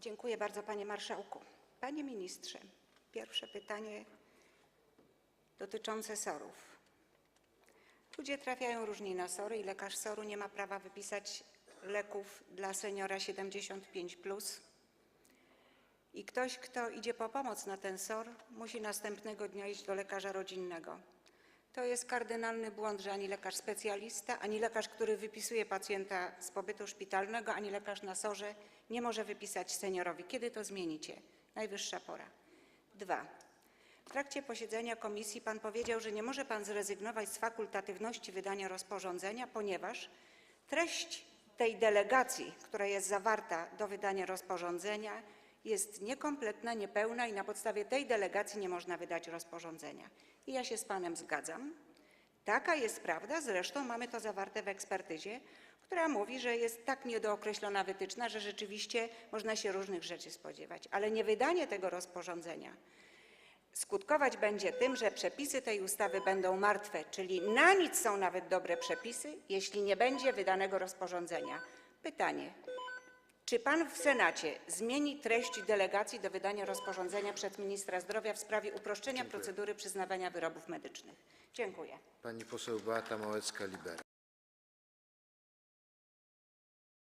Dziękuję bardzo, panie marszałku. Panie ministrze, pierwsze pytanie dotyczące SOR-ów. Ludzie trafiają różni na SOR-y i lekarz SOR-u nie ma prawa wypisać leków dla seniora 75+. I ktoś, kto idzie po pomoc na ten SOR, musi następnego dnia iść do lekarza rodzinnego. To jest kardynalny błąd, że ani lekarz specjalista, ani lekarz, który wypisuje pacjenta z pobytu szpitalnego, ani lekarz na SOR-ze nie może wypisać seniorowi. Kiedy to zmienicie? Najwyższa pora. Dwa. W trakcie posiedzenia komisji pan powiedział, że nie może pan zrezygnować z fakultatywności wydania rozporządzenia, ponieważ treść tej delegacji, która jest zawarta do wydania rozporządzenia, jest niekompletna, niepełna i na podstawie tej delegacji nie można wydać rozporządzenia. I ja się z panem zgadzam. Taka jest prawda, zresztą mamy to zawarte w ekspertyzie, która mówi, że jest tak niedookreślona wytyczna, że rzeczywiście można się różnych rzeczy spodziewać, ale niewydanie tego rozporządzenia skutkować będzie tym, że przepisy tej ustawy będą martwe, czyli na nic są nawet dobre przepisy, jeśli nie będzie wydanego rozporządzenia. Pytanie: czy pan w Senacie zmieni treść delegacji do wydania rozporządzenia przez ministra zdrowia w sprawie uproszczenia procedury przyznawania wyrobów medycznych? Dziękuję. Pani poseł Beata Małecka-Libera.